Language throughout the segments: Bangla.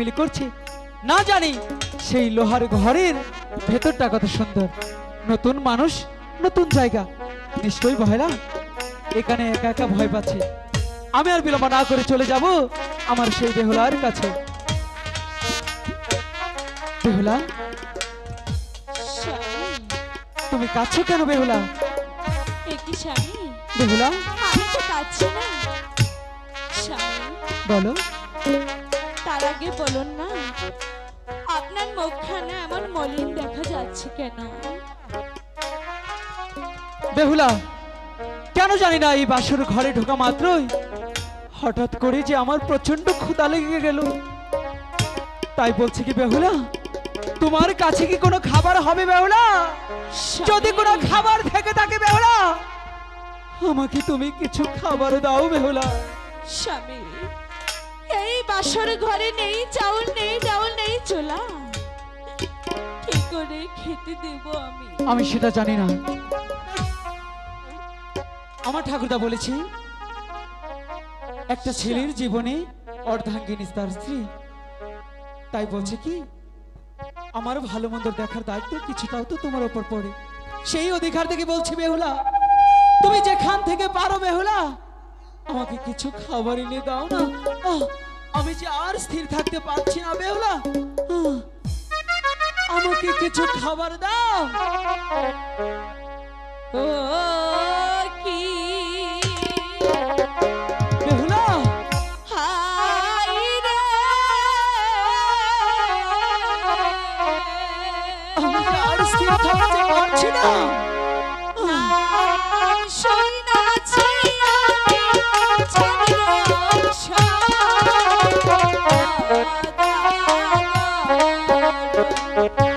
ঝিলমিলি করছে। না জানি সেই লোহার ঘরের ভেতরটা কত সুন্দর। নতুন মানুষ নতুন জায়গা। নিশ্চয়ই ভয়লা এখানে একা একা ভয় পাচ্ছে। আমি আর বিলম্ব না করে চলে যাব আমার সেই বেহুলার কাছে। বেহুলা? তুমি কাছো কেন বেহুলা? বেহুলা? বলো। আগে বলুন না আপনার মুখখানে আমার মলিন দেখা যাচ্ছে কেন? বেহুলা কেন জানি না এই বাসর ঘরে ঢোকা মাত্রই হঠাৎ করে যে আমার প্রচণ্ড ক্ষুধা লেগে গেল। তাই বলছে কি বেহুলা তোমার কাছে কি কোনো খাবার হবে বেহুলা? যদি কোনো খাবার থেকে থাকে বেহুলা আমাকে তুমি কিছু খাবার দাও বেহুলা। স্বামী বাসর ঘরে নেই চাউল নেই ডাউল নেই চোলা। কি করে খেতে দেব আমি? আমি সেটা জানি না। আমার ঠাকুরদা বলেছে একটা ছেলের জীবনে অর্ধাঙ্গিনী তার স্ত্রী। তাই বলছে কি আমার ভালো মন্দ দেখার দায়িত্ব কিছুটাও তো তোমার উপর পড়ে। সেই অধিকার থেকে বলছি বেহুলা তুমি যেখান থেকে পারো বেহুলা আমাকে কিছু খাবার এনে দাও না। আমি যে আর স্থির থাকতে পারছি না বেহুলা। আহ, আমাকে কিছু খাবার দাও। ও কি? বেহুলা। আমি আর স্থির থাকতে পারছি না। Thank you.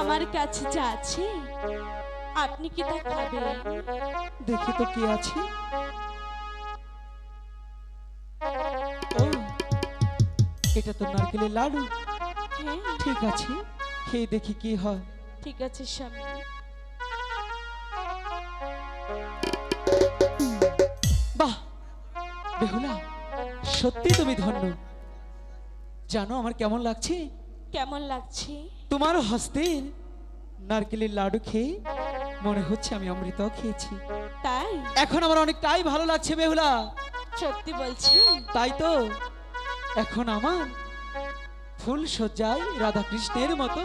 আমার কাছে যা আছে আপনি কি তা খাবেন? দেখি তো কি আছে। এটা তো নারকেলের লাডু। হ্যাঁ ঠিক আছে খেয়ে দেখি কি হয়। ঠিক আছে স্বামী। বাহ! বেহুলা সত্যি তুমি ধন্য। জানো আমার কেমন লাগছে? কেমন লাগছে? তোমার হস্তের নারকেলের লাডু খেয়ে মনে হচ্ছে আমি অমৃত খেয়েছি। তাই? এখন আমার অনেকটাই ভালো লাগছে বেহুলা। সত্যি বলছি? তাই তো? এখন আমার ফুল সজ্জায় রাধা কৃষ্ণের মতো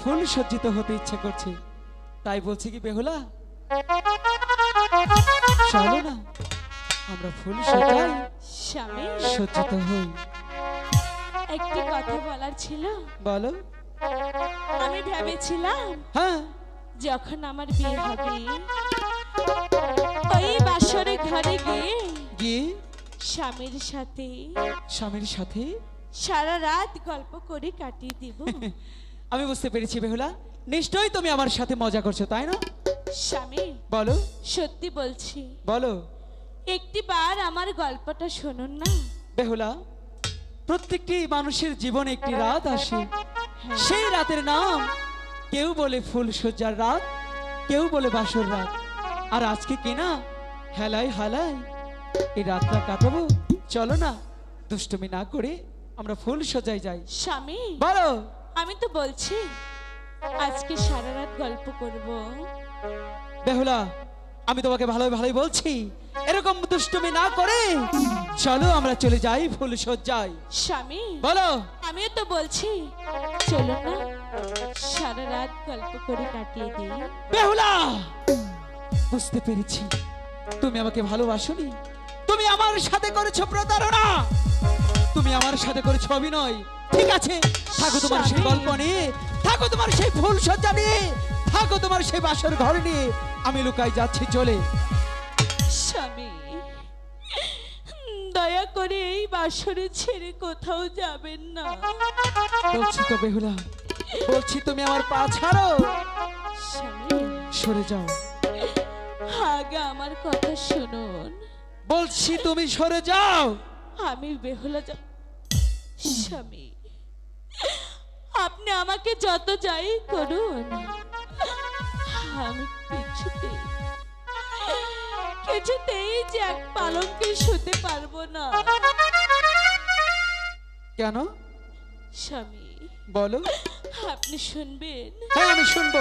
ফুল সজ্জিত হতে ইচ্ছে করছে। তাই বলছি কি বেহুলা? চলো না আমরা ফুল সজ্জায় স্বামী। সজ্জিত হই। একটি কথা বলার ছিল। বলো। আমি ভেবেছিলাম হ্যাঁ। যখন আমার বিয়ে হবে ওই বাসরে ঘরে গিয়ে গিয়ে? স্বামীর সাথে স্বামীর সাথে? সারা রাত গল্প করে কাটিয়ে দিব। আমি বুঝতে পেরেছি বেহুলা। নিশ্চয়ই তুমি আমার সাথে মজা করছ তাই না? স্বামী বলো। সত্যি বলছি। বলো। একটি বার আমার গল্পটা শুনুন না। বেহুলা প্রত্যেকটি মানুষের জীবনে একটি রাত আসে। হ্যাঁ। সেই রাতের নাম কেউ বলে ফুল সজ্জার রাত কেউ বলে বাসর রাত। আর আজকে কি না? হেলাই হালাই এই রাতটা কাটাবো। চলো না দুষ্টুমি না করে আমরা ফুল সজাই যাই। স্বামী বলো। আমি তো বলছি আজকে সারা রাত গল্প করব। বেহুলা আমি তোমাকে ভালোই ভালোই বলছি। এরকম দুষ্টুমি না করে চলো আমরা চলে যাই ফুল সজ্জাই স্বামী বলো। আমিও তো বলছি চলো না সারা রাত গল্প করে কাটিয়ে দিই। বেহুলা! বুঝতে পেরেছি। তুমি আমাকে ভালোবাসোনি। তুমি আমার সাথে করেছ প্রতারণা। তুমি আমার সাথে করেছ অভিনয়। ঠিক আছে থাকো তোমার সেই গল্প নিয়ে থাকো তোমার সেই ফুল সজ্জা নিয়ে থাকো তোমার সেই বাসর ঘর নিয়ে। আমি লুকাই যাচ্ছি চলে। দয়া করে এই বাসরে ছেড়ে কোথাও যাবেন না। বলছি তো বেহুলা বলছি তুমি আমার পা ছাড়ো। সরে যাও। আগে আমার কথা শুনুন। বলছি তুমি সরে যাও। আমি বেহুলা যা স্বামী আপনি আমাকে যত যাই করুন আমি কিছুতে কিছুতেই যে এক পালঙ্কে শুতে পারব না। কেন? স্বামী বলো। আপনি শুনবেন? হ্যাঁ আমি শুনব।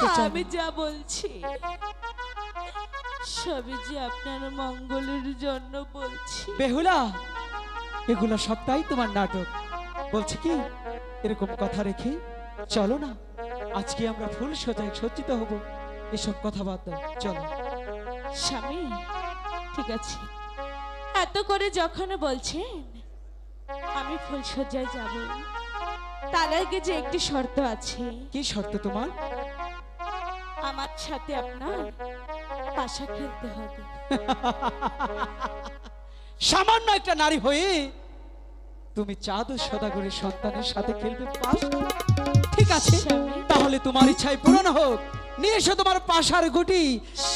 বুঝতে চাই। আমি যা বলছি সবই যে আপনার মঙ্গলের জন্য বলছি। বেহুলা এগুলো সবটাই তোমার নাটক। বলছি কি এরকম কথা রেখে চলো না আজকে আমরা ফুল সজায় সজ্জিত হব। এসব কথা বাদ দাও চলো। স্বামী ঠিক আছে। এত করে যখন বলছেন আমি ফুলসজ্জায় যাব। তার আগে যে একটি শর্ত আছে। কি শর্ত তোমার? আমার সাথে আপনার পাশা খেলতে হবে। সামান্য একটা নারী হয়ে তুমি চাঁদ ও সদাগরের সন্তানের সাথে খেলবে পাস ঠিক আছে তাহলে তোমার ইচ্ছাই পূরণ হোক। নিয়ে এসো তোমার পাশার গুটি।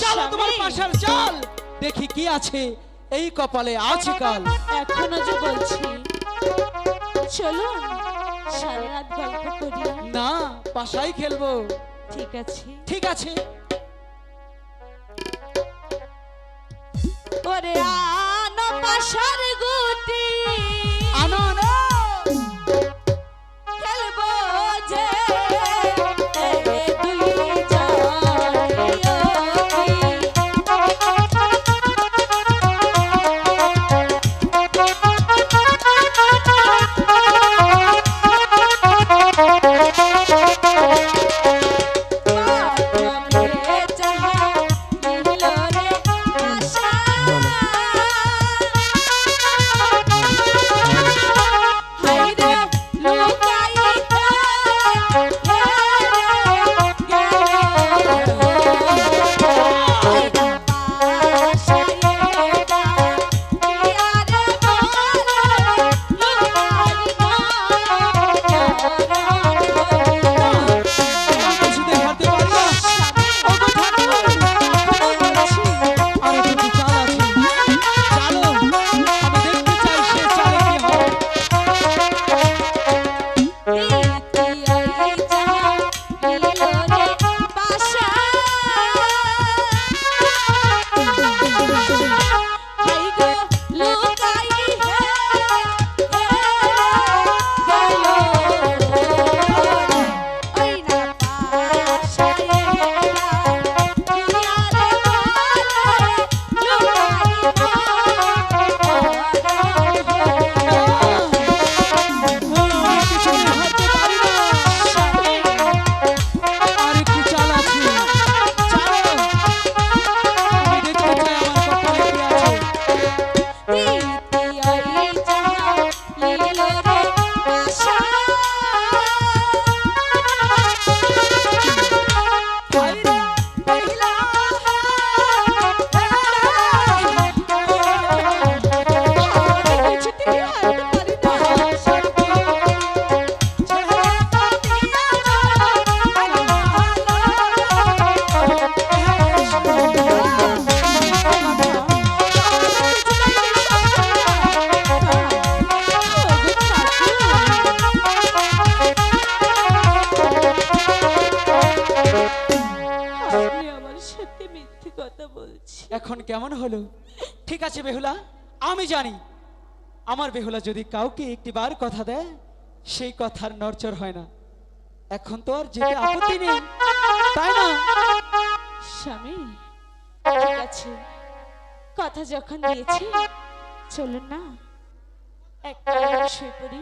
চালো তোমার পাশার চাল। দেখি কি আছে এই কপালে। আছে কাল। এখনও যে বলছি চলুন সারা রাত গল্প করি। না পাশাই খেলব। ঠিক আছে। ঠিক আছে। ওরে আনো পাশার গুটি কেমন হলো? ঠিক আছে বেহুলা, আমি জানি। আমার বেহুলা যদি কাউকে একটি বার কথা দেয়, সেই কথার নরচর হয় না। এখন তো আর যেতে আপত্তি নেই। তাই না? স্বামী, ঠিক আছে। কথা যখন দিয়েছি, চলুন না। একটা শুয়ে পড়ি।